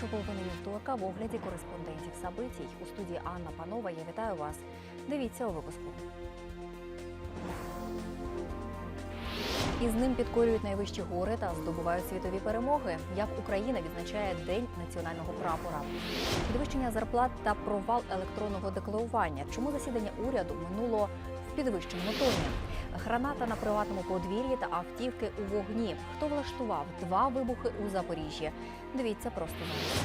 першу половину вівторка в огляді кореспондентів Сабитій. У студії Анна Панова. Я вітаю вас. Дивіться у випуску. Із ним підкорюють найвищі гори та здобувають світові перемоги. Як Україна відзначає День національного прапора, підвищення зарплат та провал електронного декларування. Чому засідання уряду минуло в підвищеному тоні? Граната на приватному подвір'ї та автівки у вогні. Хто влаштував два вибухи у Запоріжжі? Дивіться просто зараз.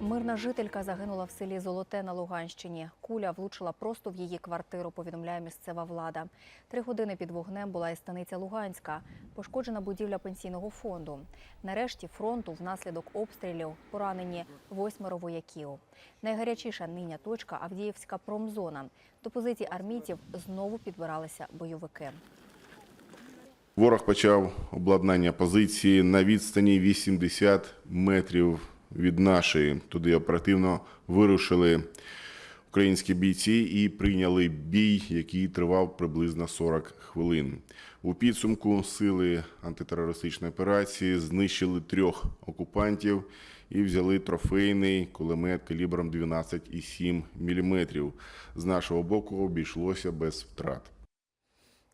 Мирна жителька загинула в селі Золоте на Луганщині. Куля влучила просто в її квартиру, повідомляє місцева влада. Три години під вогнем була і станиця Луганська. Пошкоджена будівля пенсійного фонду. Нарешті фронту внаслідок обстрілів поранені восьмеро вояків. Найгарячіша нині точка Авдіївська промзона. До позицій армійців знову підбиралися бойовики. Ворог почав обладнання позиції на відстані 80 метрів від нашої. Туди оперативно вирушили українські бійці і прийняли бій, який тривав приблизно 40 хвилин. У підсумку сили антитерористичної операції знищили трьох окупантів і взяли трофейний кулемет калібром 12,7 мм. З нашого боку обійшлося без втрат.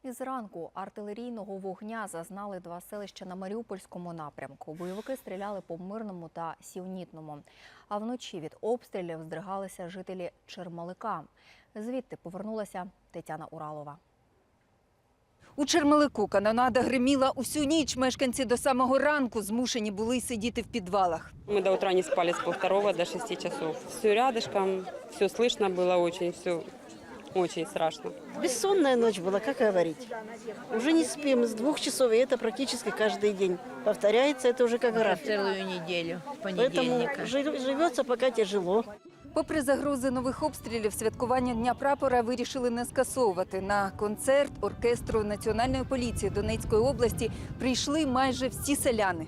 Із ранку артилерійного вогня зазнали два селища на Маріупольському напрямку. Бойовики стріляли по мирному та сівнітному. А вночі від обстрілів здригалися жителі Чермалика. Звідти повернулася Тетяна Уралова. У Чермелику канонада гриміла усю ніч. Мешканці до самого ранку змушені були сидіти в підвалах. Мы до утра не спали с полвторого до шести часов. Все рядышком, все слышно было очень, все очень страшно. Бессонная ночь была, как говорить. Уже не спим с двух часов, и это практически каждый день. Повторяется это уже как график. целую неделю, с Поэтому понедельника. жи- живется пока тяжело. Попри загрози нових обстрілів, святкування Дня прапора вирішили не скасовувати. На концерт оркестру Національної поліції Донецької області прийшли майже всі селяни.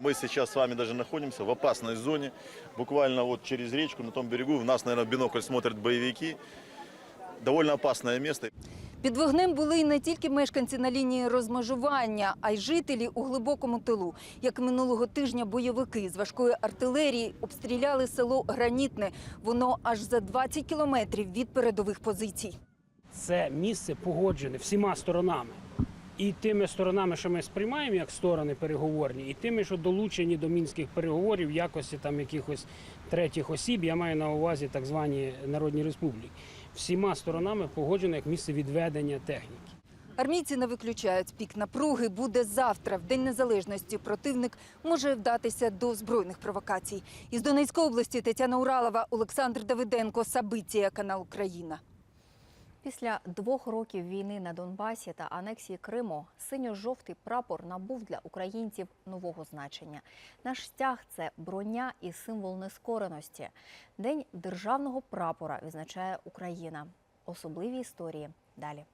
Мы сейчас с вами даже находимся в опасной зоне. Буквально вот через речку на том берегу. В нас, наверное, в бинокль смотрят боевики. Довольно опасное место. Під вогнем були й не тільки мешканці на лінії розмежування, а й жителі у глибокому тилу. Як минулого тижня бойовики з важкої артилерії обстріляли село Гранітне. Воно аж за 20 кілометрів від передових позицій. це місце погоджене всіма сторонами. І тими сторонами, що ми сприймаємо як сторони переговорні, і тими, що долучені до мінських переговорів в якості там якихось третіх осіб, я маю на увазі так звані народні республіки. Всіма сторонами погоджено як місце відведення техніки. Армійці не виключають пік напруги буде завтра. В День Незалежності противник може вдатися до збройних провокацій. Із Донецької області Тетяна Уралова, Олександр Давиденко, Сабиція, канал Україна. Після двох років війни на Донбасі та анексії Криму синьо-жовтий прапор набув для українців нового значення. Наш стяг це броня і символ нескореності. День державного прапора відзначає Україна. Особливі історії далі.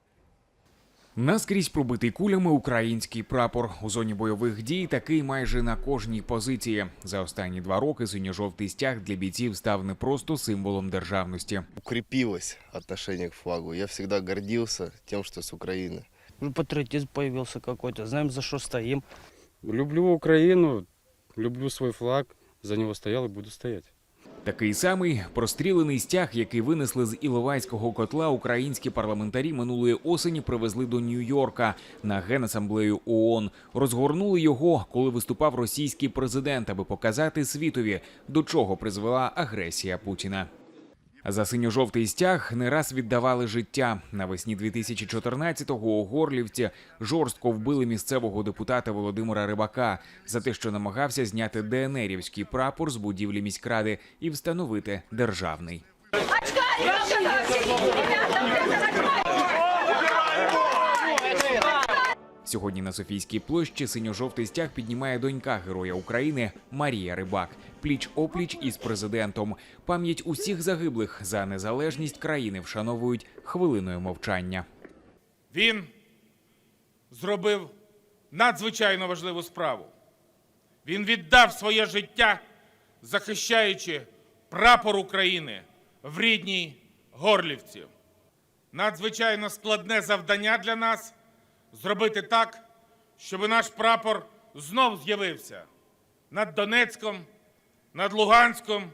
Наскрізь пробитий кулями український прапор у зоні бойових дій такий майже на кожній позиції. За останні два роки синьо-жовтий стяг для бійців став не просто символом державності. укрепилось отношение к флагу. Я всегда гордился тем, что с Украины. Ну, патриотизм появился какой-то. Знаем, за что стоим. Люблю Украину, люблю свой флаг, за него стоял и буду стоять. Такий самий прострілений стяг, який винесли з Іловайського котла українські парламентарі минулої осені, привезли до Нью-Йорка на генасамблею ООН. Розгорнули його, коли виступав російський президент, аби показати світові, до чого призвела агресія Путіна. За синьо-жовтий стяг не раз віддавали життя. Навесні 2014-го у Горлівці жорстко вбили місцевого депутата Володимира Рибака за те, що намагався зняти ДНРівський прапор з будівлі міськради і встановити державний. Сьогодні на Софійській площі синьо-жовтий стяг піднімає донька Героя України Марія Рибак. Пліч опліч із президентом. Пам'ять усіх загиблих за незалежність країни вшановують хвилиною мовчання. Він зробив надзвичайно важливу справу. Він віддав своє життя, захищаючи прапор України в рідній Горлівці. Надзвичайно складне завдання для нас зробити так, щоб наш прапор знов з'явився над Донецьком, над Луганськом,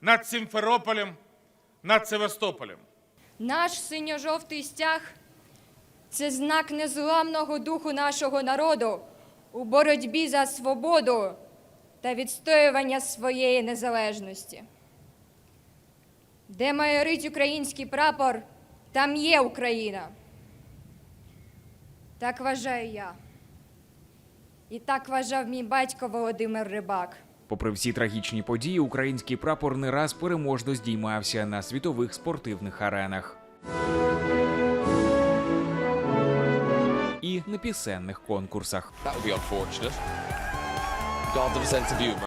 над Сімферополем, над Севастополем. Наш синьо-жовтий стяг це знак незламного духу нашого народу у боротьбі за свободу та відстоювання своєї незалежності. Де майорить український прапор, там є Україна. Так вважаю я. І так вважав мій батько Володимир Рибак. Попри всі трагічні події, український прапор не раз переможно здіймався на світових спортивних аренах. І на пісенних конкурсах.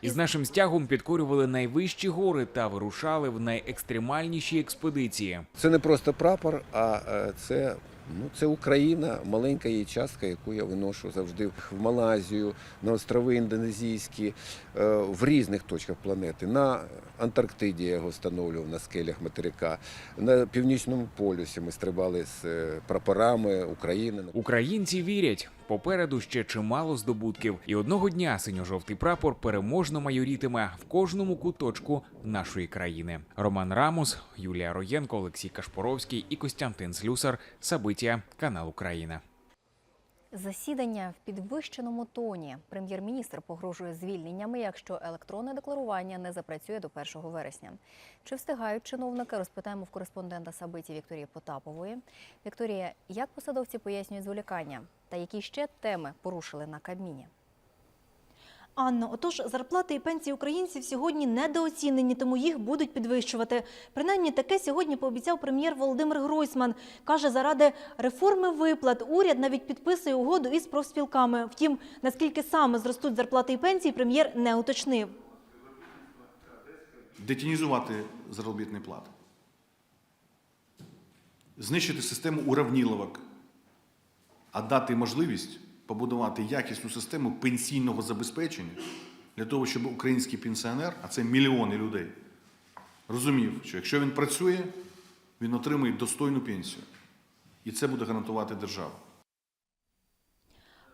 Із нашим стягом підкорювали найвищі гори та вирушали в найекстремальніші експедиції. Це не просто прапор, а е, це, ну, це Україна, маленька її частка, яку я виношу завжди в Малайзію, на острови індонезійські, е, в різних точках планети. На Антарктиді я його встановлював на скелях материка. На північному полюсі ми стрибали з е, прапорами України. Українці вірять, попереду ще чимало здобутків, і одного дня синьо-жовтий прапор переможно майорітиме в кожному куточку нашої країни. Роман Рамус, Юлія Роєнко, Олексій Кашпоровський і Костянтин Слюсар. Сабиття, канал Україна. Засідання в підвищеному тоні. Прем'єр-міністр погрожує звільненнями, якщо електронне декларування не запрацює до 1 вересня. Чи встигають чиновники? Розпитаємо в кореспондента Сабиті Вікторії Потапової. Вікторія, як посадовці пояснюють зволікання та які ще теми порушили на Кабміні? Анно, отож, зарплати і пенсії українців сьогодні недооцінені, тому їх будуть підвищувати. Принаймні таке сьогодні пообіцяв прем'єр Володимир Гройсман. Каже, заради реформи виплат уряд навіть підписує угоду із профспілками. Втім, наскільки саме зростуть зарплати і пенсії, прем'єр не уточнив. детінізувати заробітні плати, знищити систему уравніловок, а дати можливість побудувати якісну систему пенсійного забезпечення для того, щоб український пенсіонер, а це мільйони людей, розумів, що якщо він працює, він отримує достойну пенсію. І це буде гарантувати держава.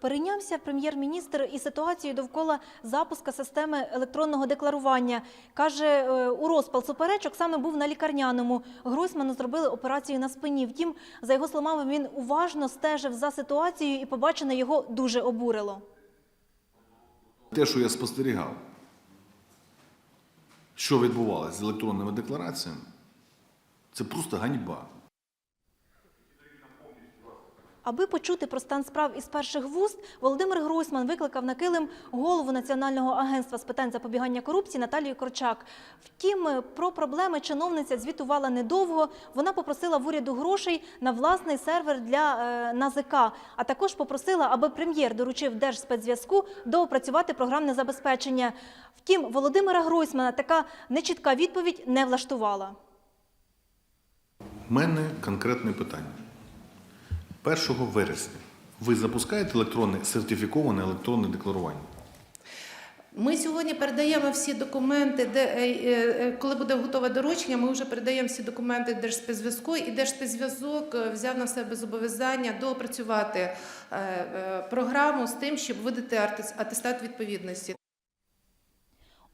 Перейнявся прем'єр-міністр і ситуацією довкола запуска системи електронного декларування. Каже, е, у розпал суперечок саме був на лікарняному. Гройсману зробили операцію на спині. Втім, за його словами, він уважно стежив за ситуацією і побачене його дуже обурило. Те, що я спостерігав, що відбувалося з електронними деклараціями, це просто ганьба. Аби почути про стан справ із перших вуст, Володимир Гройсман викликав на килим голову Національного агентства з питань запобігання корупції Наталію Корчак. Втім, про проблеми чиновниця звітувала недовго. Вона попросила в уряду грошей на власний сервер для е, НАЗК, а також попросила, аби прем'єр доручив Держспецзв'язку доопрацювати програмне забезпечення. Втім, Володимира Гройсмана така нечітка відповідь не влаштувала. У мене конкретне питання. 1 вересня ви запускаєте електронне сертифіковане електронне декларування? Ми сьогодні передаємо всі документи, де е, е, коли буде готове доручення, ми вже передаємо всі документи Держспецзв'язку, і Держспецзв'язок е, взяв на себе зобов'язання доопрацювати е, е, програму з тим, щоб видати атестат відповідності.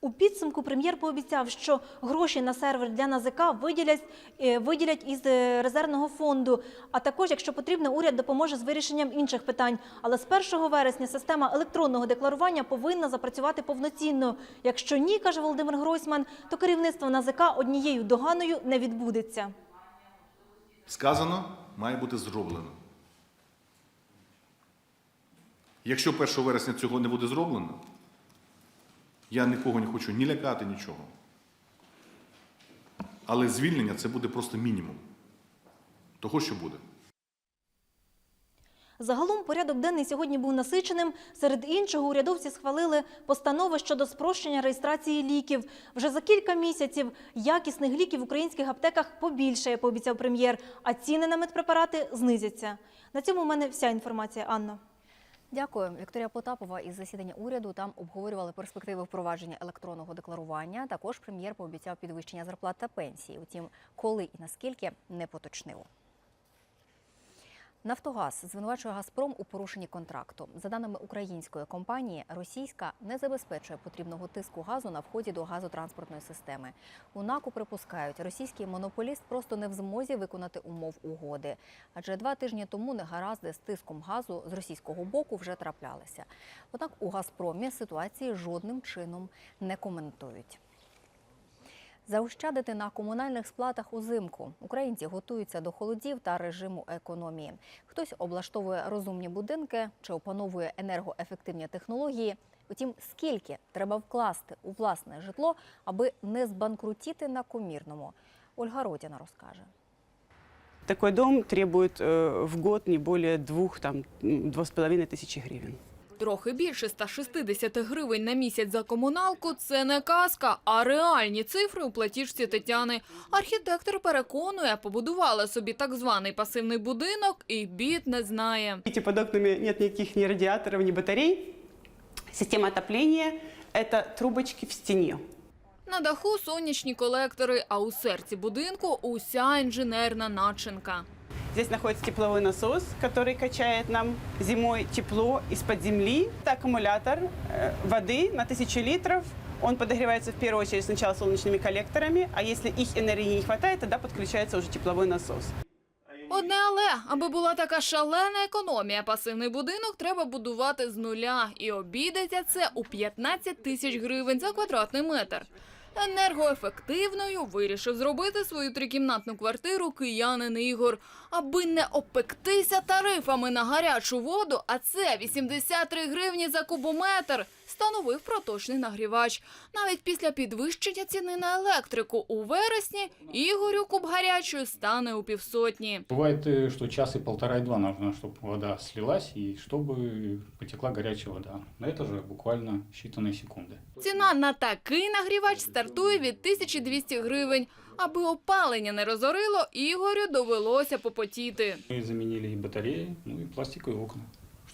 У підсумку прем'єр пообіцяв, що гроші на сервер для НАЗК виділять, е, виділять із е, резервного фонду. А також, якщо потрібно, уряд допоможе з вирішенням інших питань. Але з 1 вересня система електронного декларування повинна запрацювати повноцінно. Якщо ні, каже Володимир Гройсман, то керівництво НАЗК однією доганою не відбудеться. Сказано, має бути зроблено. Якщо 1 вересня цього не буде зроблено, я нікого не хочу ні лякати, нічого. Але звільнення це буде просто мінімум того, що буде. Загалом порядок денний сьогодні був насиченим. Серед іншого, урядовці схвалили постанови щодо спрощення реєстрації ліків. Вже за кілька місяців якісних ліків в українських аптеках побільшає, пообіцяв прем'єр, а ціни на медпрепарати знизяться. На цьому в мене вся інформація, Анна. Дякую, Вікторія Потапова. Із засідання уряду там обговорювали перспективи впровадження електронного декларування. Також прем'єр пообіцяв підвищення зарплат та пенсії. Утім, коли і наскільки не поточнило. Нафтогаз звинувачує Газпром у порушенні контракту. За даними української компанії, російська не забезпечує потрібного тиску газу на вході до газотранспортної системи. У НАКу припускають, російський монополіст просто не в змозі виконати умов угоди. Адже два тижні тому негаразди з тиском газу з російського боку вже траплялися. Однак у Газпромі ситуації жодним чином не коментують. Заощадити на комунальних сплатах узимку. Українці готуються до холодів та режиму економії. Хтось облаштовує розумні будинки чи опановує енергоефективні технології. Утім, скільки треба вкласти у власне житло, аби не збанкрутіти на комірному? Ольга Родіна розкаже. Такой дом требует э, в год не более двух, там, м, два с половиной тысячи гривен. Трохи більше 160 гривень на місяць за комуналку – це не казка, а реальні цифри у платіжці Тетяни. Архітектор переконує, побудувала собі так званий пасивний будинок і бід не знає. Под окнами нет никаких ни радиаторов, ни батарей. Система отопления – это трубочки в стене. На даху сонячні колектори, а у серці будинку уся інженерна начинка. Здесь находится тепловой насос, который качает нам зимой тепло из-под земли. Это аккумулятор э, воды на 1000 литров. Он подогревается в первую очередь сначала солнечными коллекторами, а если их энергии не хватает, тогда подключается уже тепловой насос. Одне але, аби була така шалена економія, пасивний будинок треба будувати з нуля. І обійдеться це у 15 тисяч гривень за квадратний метр. Енергоефективною вирішив зробити свою трикімнатну квартиру киянин Ігор, аби не опектися тарифами на гарячу воду, а це 83 гривні за кубометр, становив проточний нагрівач. Навіть після підвищення ціни на електрику у вересні Ігорю куб гарячої стане у півсотні. Бывает, э, что час и полтора, и два нужно, чтобы вода слилась и чтобы потекла горячая вода. Но это же буквально считанные секунды. Ціна на такий нагрівач стартує від 1200 гривень. Аби опалення не розорило, Ігорю довелося попотіти. Мы заменили и батареи, ну и пластиковые окна,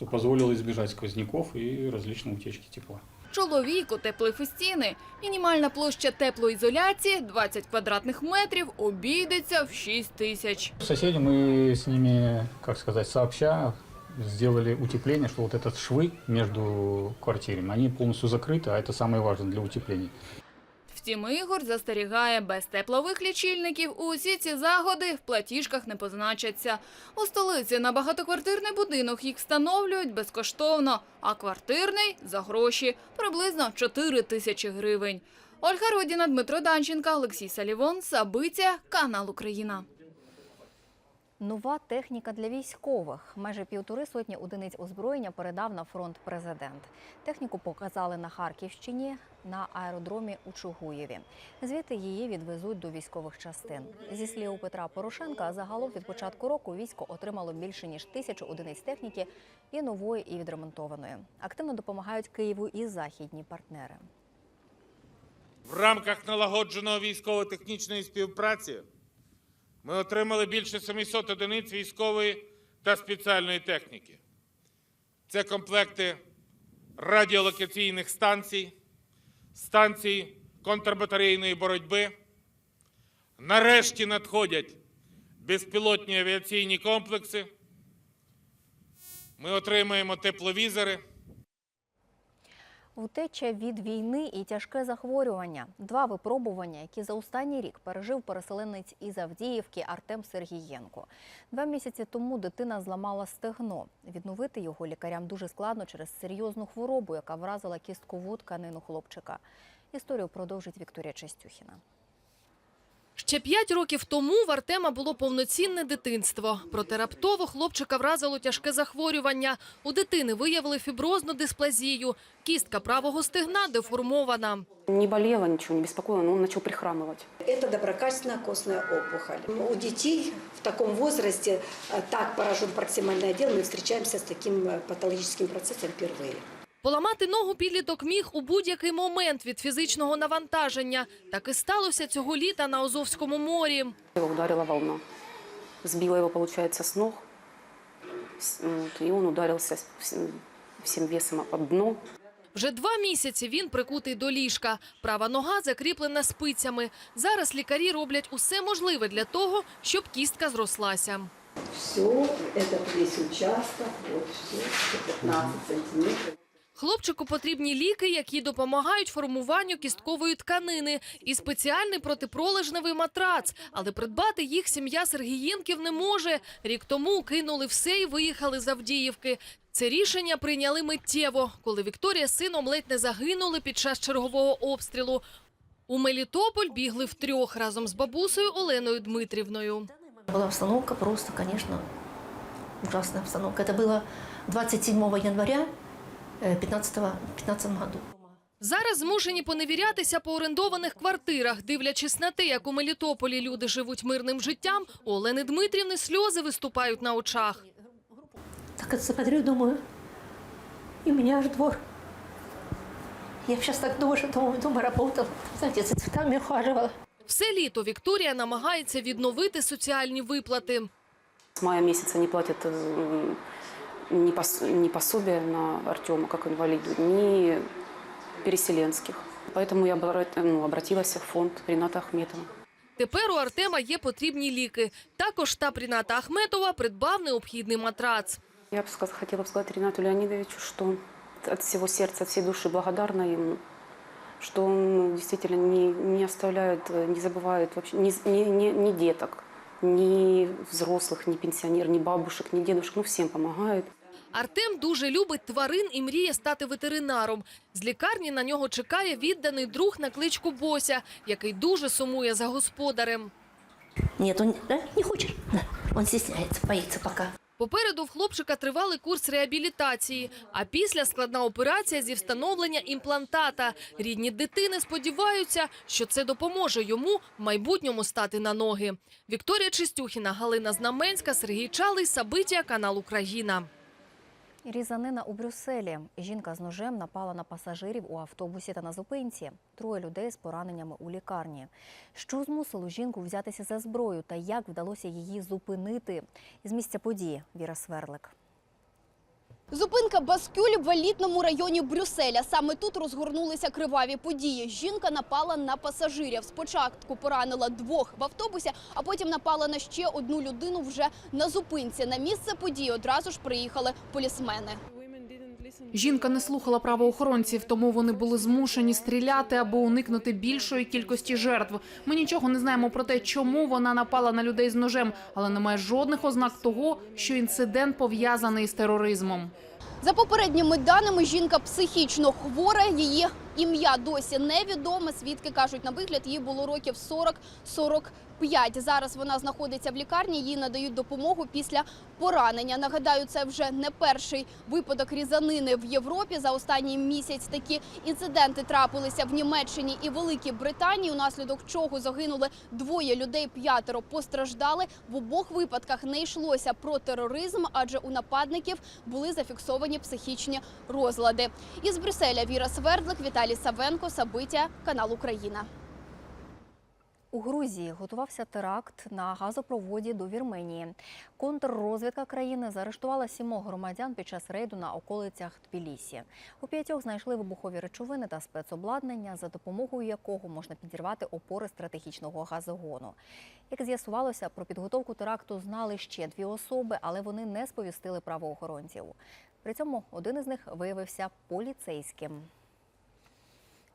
что позволило избежать сквозняков и различной утечки тепла. Чоловіку теплих стіни. Мінімальна площа теплоізоляції 20 квадратних метрів обійдеться в 6 тисяч. Соседи мы с ними, как сказать, сообща сделали утепление, что вот этот швы между квартирами, они полностью закрыты, а это самое важное для утепления. Втім, Ігор застерігає, без теплових лічильників усі ці загоди в платіжках не позначаться. У столиці на багатоквартирний будинок їх встановлюють безкоштовно, а квартирний – за гроші – приблизно 4 тисячі гривень. Ольга Родіна, Дмитро Данченка, Олексій Салівон, Сабиця, канал Україна. Нова техніка для військових. Майже півтори сотні одиниць озброєння передав на фронт президент. Техніку показали на Харківщині на аеродромі у Чугуєві. Звідти її відвезуть до військових частин. Зі слів Петра Порошенка, загалом від початку року військо отримало більше ніж тисячу одиниць техніки і нової, і відремонтованої. Активно допомагають Києву і західні партнери. В рамках налагодженого військово-технічної співпраці ми отримали більше 700 одиниць військової та спеціальної техніки. Це комплекти радіолокаційних станцій, станцій контрбатарейної боротьби. Нарешті надходять безпілотні авіаційні комплекси. Ми отримаємо тепловізори. Втеча від війни і тяжке захворювання два випробування, які за останній рік пережив переселенець із Авдіївки Артем Сергієнко. Два місяці тому дитина зламала стегно. Відновити його лікарям дуже складно через серйозну хворобу, яка вразила кісткову тканину хлопчика. Історію продовжить Вікторія Чистюхіна. Ще п'ять років тому в Артема було повноцінне дитинство. Проте раптово хлопчика вразило тяжке захворювання. У дитини виявили фіброзну дисплазію. Кістка правого стегна деформована. Не болело ничего, не беспокоило, но он начал прихрамывать. Это доброкачественная костная опухоль. У детей в таком возрасте э, так поражен проксимальный отдел, мы встречаемся с таким э, патологическим процессом впервые. Поламати ногу підліток міг у будь-який момент від фізичного навантаження. Так і сталося цього літа на Азовському морі. Его ударила волна. Сбила его, получается, с ног. С- вот, И он ударился вс- всем весом об дно. Вже два місяці він прикутий до ліжка. Права нога закріплена спицями. Зараз лікарі роблять усе можливе для того, щоб кістка зрослася. все, этот весь участок, вот все, 15 сантиметров. Хлопчику потрібні ліки, які допомагають формуванню кісткової тканини, і спеціальний протипролежневий матрац. Але придбати їх сім'я Сергієнків не може. Рік тому кинули все і виїхали з Авдіївки. Це рішення прийняли миттєво, коли Вікторія з сином ледь не загинули під час чергового обстрілу. У Мелітополь бігли втрьох разом з бабусею Оленою Дмитрівною. Была обстановка просто, конечно, ужасная обстановка. Это было 27 января 2015 15 году. Зараз змушені поневірятися по орендованих квартирах, дивлячись на те, як у Мелітополі люди живуть мирним життям, у Олени Дмитрівни сльози виступають на очах. Так это смотрю, думаю, и у меня аж двор. Я сейчас так дома, дома, дома работала, знаете, за цветами ухаживала. Все літо Вікторія намагається відновити соціальні виплати. С мая месяца не платят м, ни, пос, ни пособия на Артема как инвалиду, ни переселенских. Поэтому я обра- ну, обратилась в фонд Рената Ахметова. Тепер у Артема є потрібні ліки. Також штаб Ріната Ахметова придбав необхідний матрац. Я бы сказ- хотела бы сказать Ренату Леонидовичу, что от всего сердца, от всей души благодарна ему, что он ну, действительно не, не оставляет, э, не забывает вообще ни, ни, ни, ни деток, ни взрослых, ни пенсионеров, ни бабушек, ни дедушек, ну всем помогает. Артем дуже любить тварин і мріє стати ветеринаром. З лікарні на нього чекає відданий друг на кличку Бося, який дуже сумує за господарем. Он да, не хочет. Да, он стесняется, боится пока. Попереду в хлопчика тривалий курс реабілітації, а після складна операція зі встановлення імплантата. Рідні дитини сподіваються, що це допоможе йому в майбутньому стати на ноги. Вікторія Чистюхіна, Галина Знаменська, Сергій Чалий, Сабитія, канал Україна. Різанина у Брюсселі. Жінка з ножем напала на пасажирів у автобусі та на зупинці. Троє людей з пораненнями у лікарні. Що змусило жінку взятися за зброю та як вдалося її зупинити? З місця події Віра Сверлик. Зупинка Баскюль в елітному районі Брюсселя. Саме тут розгорнулися криваві події. Жінка напала на пасажирів. Спочатку поранила двох в автобусі, а потім напала на ще одну людину вже на зупинці. На місце події одразу ж приїхали полісмени. Жінка не слухала правоохоронців, тому вони були змушені стріляти, аби уникнути більшої кількості жертв. Ми нічого не знаємо про те, чому вона напала на людей з ножем, але немає жодних ознак того, що інцидент пов'язаний з тероризмом. За попередніми даними, жінка психічно хвора. Її ім'я досі невідоме. Свідки кажуть, на вигляд їй було років 40-45. Зараз вона знаходиться в лікарні. Їй надають допомогу після поранення. Нагадаю, це вже не перший випадок різанини в Європі. За останній місяць такі інциденти трапилися в Німеччині і Великій Британії, унаслідок чого загинули двоє людей, п'ятеро постраждали. В обох випадках не йшлося про тероризм, адже у нападників були зафіксовані психічні розлади. Із Брюсселя Віра Свердлик, Віталій Савенко, Сабиття, канал Україна. У Грузії готувався теракт на газопроводі до Вірменії. Контррозвідка країни заарештувала сімох громадян під час рейду на околицях Тбілісі. У п'ятьох знайшли вибухові речовини та спецобладнання, за допомогою якого можна підірвати опори стратегічного газогону. Як з'ясувалося, про підготовку теракту знали ще дві особи, але вони не сповістили правоохоронців. При цьому один із них виявився поліцейським.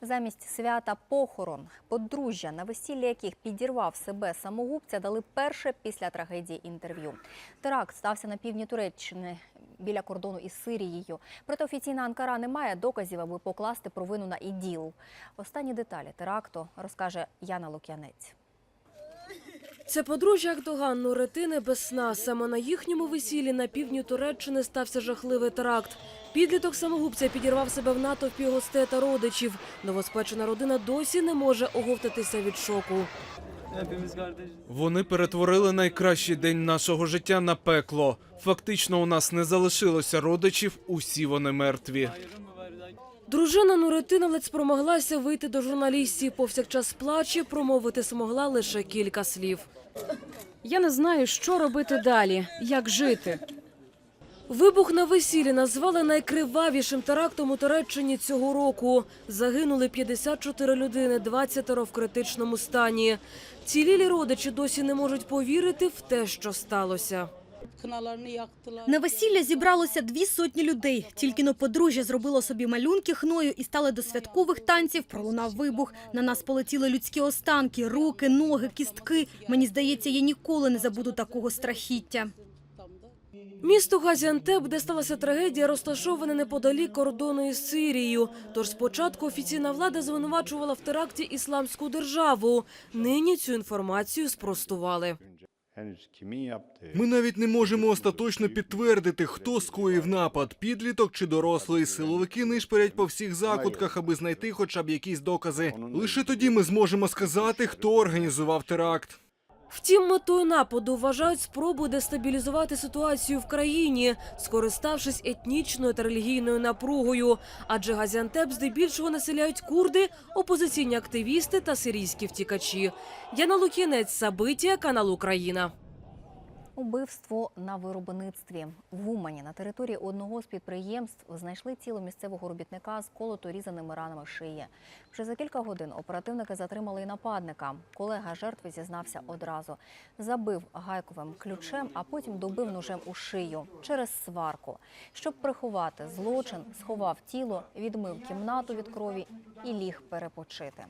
Замість свята похорон подружжя, на весіллі яких підірвав себе самогубця, дали перше після трагедії інтерв'ю. Теракт стався на півдні Туреччини біля кордону із Сирією. Проте офіційна Анкара не має доказів, аби покласти провину на іділ. Останні деталі теракту розкаже Яна Лук'янець. Це подружжя Агдоган Нуретини без сна. Саме на їхньому весіллі на півдні Туреччини стався жахливий теракт. Підліток самогубця підірвав себе в натовпі гостей та родичів. Новоспечена родина досі не може оговтатися від шоку. Вони перетворили найкращий день нашого життя на пекло. Фактично, у нас не залишилося родичів, усі вони мертві. Дружина Нуретина ледь спромоглася вийти до журналістів. Повсякчас плаче, промовити змогла лише кілька слів. Я не знаю, що робити далі, як жити. Вибух на весіллі назвали найкривавішим терактом у Туреччині цього року. Загинули 54 людини, 20 в критичному стані. Цілілі родичі досі не можуть повірити в те, що сталося. На весілля зібралося дві сотні людей. Тільки но подружжя зробило собі малюнки хною і стали до святкових танців. Пролунав вибух. На нас полетіли людські останки, руки, ноги, кістки. Мені здається, я ніколи не забуду такого страхіття. Місто Газіантеп, де сталася трагедія, розташоване неподалік кордону із Сирією. Тож спочатку офіційна влада звинувачувала в теракті ісламську державу. Нині цю інформацію спростували. Ми навіть не можемо остаточно підтвердити, хто скоїв напад, підліток чи дорослий. Силовики нишпорять по всіх закутках, аби знайти хоча б якісь докази. Лише тоді ми зможемо сказати, хто організував теракт. Втім, метою нападу вважають спробу дестабілізувати ситуацію в країні, скориставшись етнічною та релігійною напругою. Адже Газіантеп здебільшого населяють курди, опозиційні активісти та сирійські втікачі. Яна Лук'янець, Сабитія, канал Україна. Убивство на виробництві в Умані на території одного з підприємств знайшли тіло місцевого робітника з колото різаними ранами шиї. Вже за кілька годин оперативники затримали і нападника. Колега жертви зізнався одразу. Забив гайковим ключем, а потім добив ножем у шию через сварку. Щоб приховати злочин, сховав тіло, відмив кімнату від крові і ліг перепочити.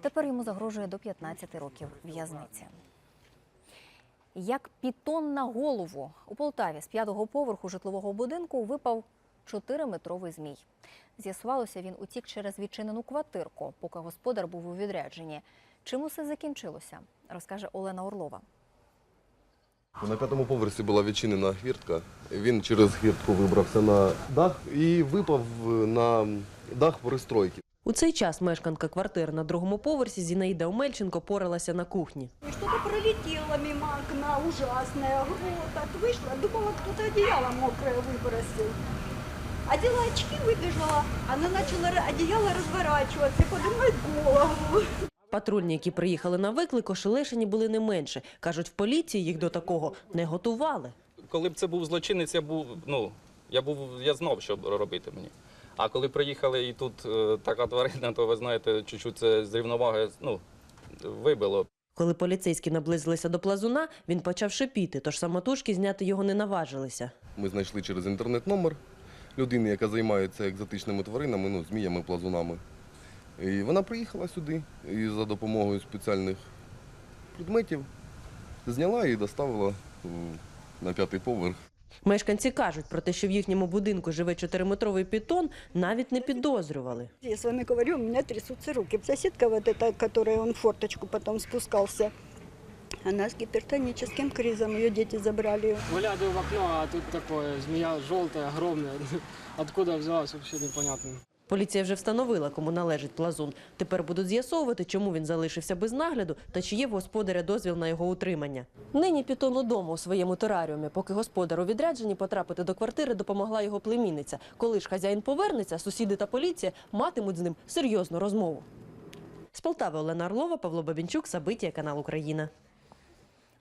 Тепер йому загрожує до 15 років в'язниці. Як пітон на голову у Полтаві з п'ятого поверху житлового будинку випав 4-метровий змій. З'ясувалося, він утік через відчинену квартирку, поки господар був у відрядженні. Чим усе закінчилося, розкаже Олена Орлова. На п'ятому поверсі була відчинена хвіртка. Він через хвіртку вибрався на дах і випав на дах пристройки. У цей час мешканка квартири на другому поверсі Зінаїда Омельченко поралася на кухні. Что-то пролетело мимо окна, ужасное, грохот. Вышла, думала, кто-то одеяло мокрое выбросил. Одела очки, выбежала. Она начала ра- одеяло разворачиваться и поднимать голову. Патрульні, які приїхали на виклик, ошелешені були не менше. Кажуть, в поліції їх до такого не готували. коли б це був злочинець, я був, ну, я був, я знав, що робити мені. А коли приїхали і тут е, така тварина, то ви знаєте, чуть-чуть це з рівноваги ну, вибило. Коли поліцейські наблизилися до плазуна, він почав шипіти, тож самотужки зняти його не наважилися. Ми знайшли через інтернет номер людини, яка займається екзотичними тваринами, ну, зміями, плазунами. І вона приїхала сюди і за допомогою спеціальних предметів зняла і доставила на п'ятий поверх. Мешканці кажуть про те, що в їхньому будинку живе чотириметровий питон, навіть не підозрювали. Я с вами говорю, у меня трясутся руки. Соседка вот эта, которая он в форточку потом спускался, она с гипертоническим кризом, ее дети забрали. Выглядываю в окно, а тут такое, змея желтая, огромная. Откуда взялась, вообще непонятно. Поліція вже встановила, кому належить плазун. Тепер будуть з'ясовувати, чому він залишився без нагляду та чи є в господаря дозвіл на його утримання. Нині пітон удома у своєму тераріумі. Поки господар у відрядженні потрапити до квартири допомогла його племінниця. Коли ж хазяїн повернеться, сусіди та поліція матимуть з ним серйозну розмову. З Полтави Олена Орлова, Павло Бабінчук, Сабиття, канал Україна.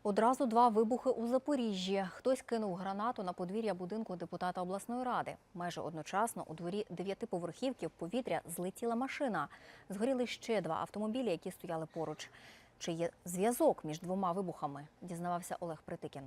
Одразу два вибухи у Запоріжжі. Хтось кинув гранату на подвір'я будинку депутата обласної ради. Майже одночасно у дворі дев'ятиповерхівки в повітря злетіла машина. Згоріли ще два автомобілі, які стояли поруч. Чи є зв'язок між двома вибухами? Дізнавався Олег Притикін.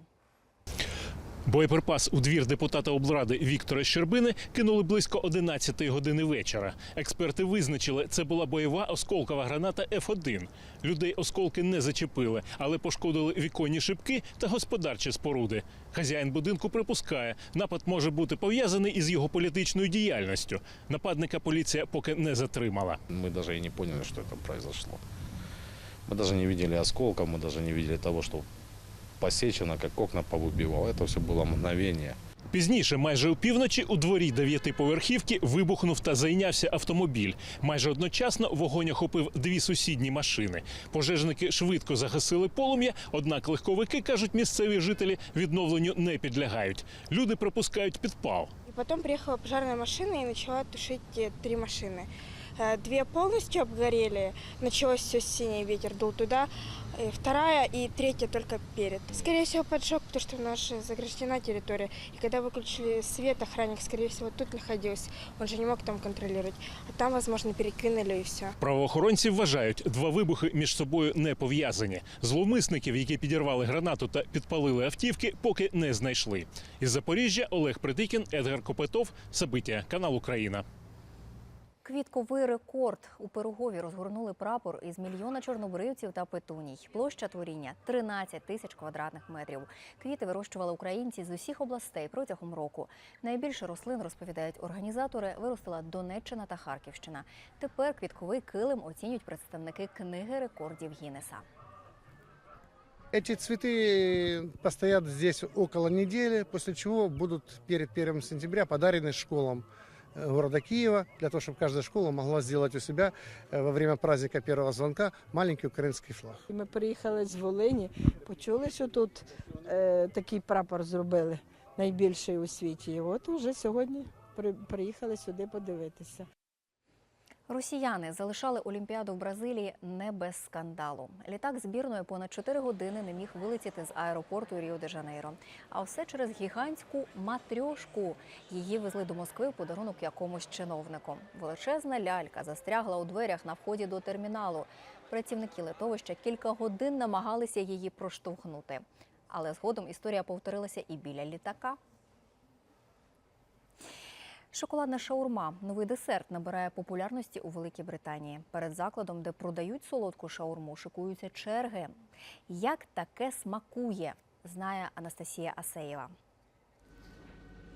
Боєприпас у двір депутата облради Віктора Щербини кинули близько 11 години вечора. Експерти визначили, це була бойова осколкова граната Ф1. Людей осколки не зачепили, але пошкодили віконні шибки та господарчі споруди. Хазяїн будинку припускає, напад може бути пов'язаний із його політичною діяльністю. Нападника поліція поки не затримала. Мы даже и не поняли, что это произошло. Мы даже не видели осколков, мы даже не видели того, что посечено, как окна повыбивало. Это все было мгновение. Пізніше, майже опівночі, у дворі дев'ятиповерхівки вибухнув та зайнявся автомобіль. Майже одночасно вогонь охопив дві сусідні машини. Пожежники швидко загасили полум'я, однак легковики, кажуть місцеві жителі, відновленню не підлягають. Люди припускають підпал. И потом приехала пожарная машина и начала тушить э, три машины. Э, Две полностью обгорели, началось все синий ветер дул туда, и вторая и третья только перед. Скорее всего поджог, потому что наша заграждена территория. И когда выключили свет, охранник, скорее всего, тут находился. Он же не мог там контролировать. А там, возможно, перекинули и все. Правоохоронці вважають, два вибухи між собою не пов'язані. Зловмисників, які підірвали гранату та підпалили автівки, поки не знайшли. Із Запоріжжя Олег Придикін, Едгар Копетов, Сабиття, канал Україна. Квітковий рекорд у Пирогові розгорнули прапор із мільйона чорнобривців та петуній. Площа творіння 13 тисяч квадратних метрів. Квіти вирощували українці з усіх областей протягом року. Найбільше рослин розповідають організатори. Виростила Донеччина та Харківщина. Тепер квітковий килим оцінюють представники книги рекордів Гіннеса. Эти цветы постоят здесь около недели, после чего будут перед 1 сентября подарены школам э, города Киева, для того, чтобы каждая школа могла сделать у себя э, во время праздника первого звонка маленький украинский флаг. Ми приїхали з Волині, почули, що тут е, такий прапор зробили, найбільший у світі. І от уже сьогодні при, приїхали сюди подивитися. Росіяни залишали Олімпіаду в Бразилії не без скандалу. Літак збірної понад 4 години не міг вилетіти з аеропорту Ріо де Жанейро. А все через гігантську матрьошку. Її везли до Москви в подарунок якомусь чиновнику. Величезна лялька застрягла у дверях на вході до терміналу. Працівники литовища кілька годин намагалися її проштовхнути. Але згодом історія повторилася і біля літака. Шоколадна шаурма новий десерт набирає популярності у Великій Британії. Перед закладом, де продають солодку шаурму, шикуються черги. Як таке смакує, знає Анастасія Асеєва.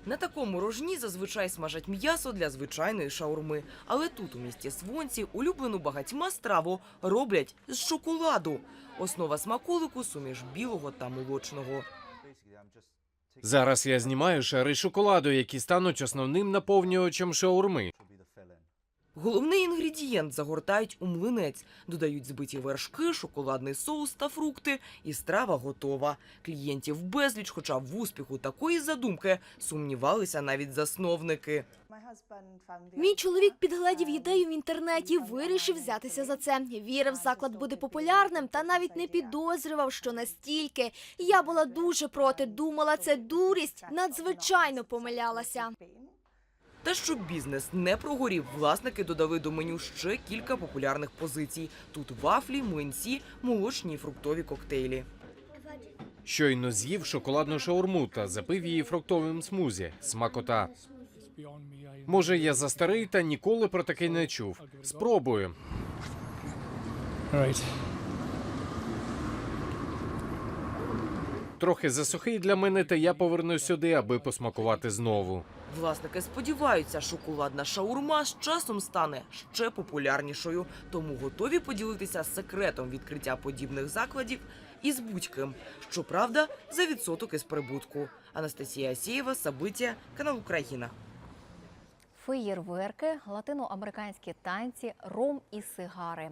На такому рожні зазвичай смажать м'ясо для звичайної шаурми. Але тут, у місті Свонці, улюблену багатьма страву роблять з шоколаду. Основа смаколику – суміш білого та молочного. Зараз я знімаю шари шоколаду, які стануть основним наповнювачем шаурми. Головний інгредієнт загортають у млинець, додають збиті вершки, шоколадний соус та фрукти, і страва готова. Клієнтів безліч, хоча в успіху такої задумки сумнівалися навіть засновники. Мій чоловік підгледів ідею в інтернеті, вирішив взятися за це. Вірив, заклад буде популярним, та навіть не підозрював, що настільки. Я була дуже проти, думала, це дурість, надзвичайно помилялася. Та щоб бізнес не прогорів, власники додали до меню ще кілька популярних позицій. Тут вафлі, млинці, молочні і фруктові коктейлі. Щойно з'їв шоколадну шаурму та запив її фруктовим смузі. Смакота. Може, я застарий та ніколи про таке не чув. Спробую. Трохи засухий для мене, та я повернусь сюди, аби посмакувати знову. Власники сподіваються, шоколадна шаурма з часом стане ще популярнішою, тому готові поділитися секретом відкриття подібних закладів із будь-ким. Щоправда, за відсоток із прибутку. Анастасія Асєєва, Сабиття, канал Україна. Феєрверки, латиноамериканські танці, ром і сигари.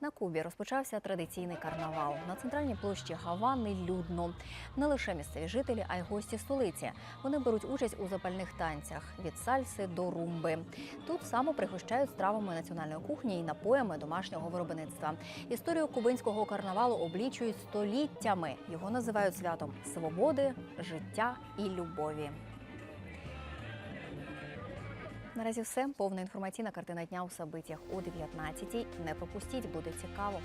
На Кубі розпочався традиційний карнавал. На центральній площі Гавани людно. Не лише місцеві жителі, а й гості столиці. Вони беруть участь у запальних танцях від сальси до румби. Тут само пригощають стравами національної кухні і напоями домашнього виробництва. Історію кубинського карнавалу облічують століттями. Його називають святом свободи, життя і любові. Наразі все. Повна інформаційна картина дня у Сабитях о 19-й. Не пропустіть, буде цікаво.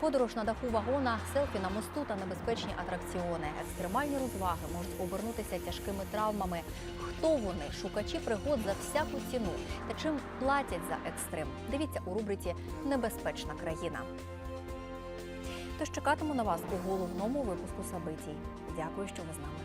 Подорож на даху вагона, селфі на мосту та небезпечні атракціони. Екстремальні розваги можуть обернутися тяжкими травмами. Хто вони? Шукачі пригод за всяку ціну. Та чим платять за екстрим? Дивіться у рубриці Небезпечна країна. Тож чекатиму на вас у головному випуску Сабитій. Дякую, що ви з нами.